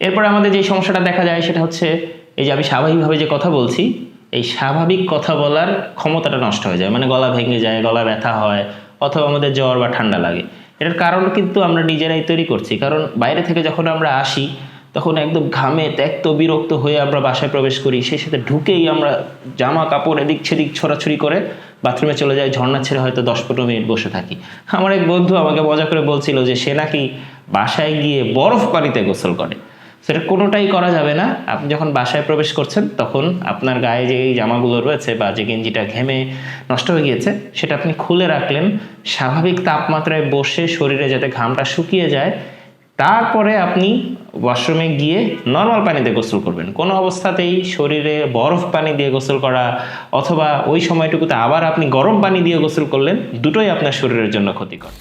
এরপরে আমাদের যে সমস্যাটা দেখা যায় সেটা হচ্ছে এই যে আমি স্বাভাবিকভাবে যে কথা বলছি, এই স্বাভাবিক কথা বলার ক্ষমতাটা নষ্ট হয়ে যায়। মানে গলা ভেঙে যায়, গলা ব্যথা হয়, অথবা আমাদের জ্বর বা ঠান্ডা লাগে। এটার কারণ কিন্তু আমরা নিজেরাই তৈরি করছি। কারণ বাইরে থেকে যখন আমরা আসি, তখন একদম ঘামে ত্যক্ত, বিরক্ত হয়ে আমরা বাসায় প্রবেশ করি, সেই সাথে ঢুকেই আমরা জামা কাপড় এদিক সেদিক ছড়াছড়ি করে বাথরুমে চলে যাই, ঝর্ণা ছেড়ে হয়তো দশ পনেরো মিনিট বসে থাকি। আমার এক বন্ধু আমাকে মজা করে বলছিল যে সে নাকি বাসায় গিয়ে বরফ পানিতে গোসল করে। সেটা কোনোটাই করা যাবে না। আপনি যখন বাসায় প্রবেশ করছেন, তখন আপনার গায়ে যে এই জামাগুলো রয়েছে বা যে গেঞ্জিটা ঘেমে নষ্ট হয়ে গিয়েছে, সেটা আপনি খুলে রাখলেন। স্বাভাবিক তাপমাত্রায় বসে শরীরে যাতে ঘামটা শুকিয়ে যায়, তারপরে আপনি ওয়াশরুমে গিয়ে নর্মাল পানিতে গোসল করবেন। কোনো অবস্থাতেই শরীরে বরফ পানি দিয়ে গোসল করা অথবা ওই সময়টুকুতে আবার আপনি গরম পানি দিয়ে গোসল করলেন, দুটোই আপনার শরীরের জন্য ক্ষতিকর।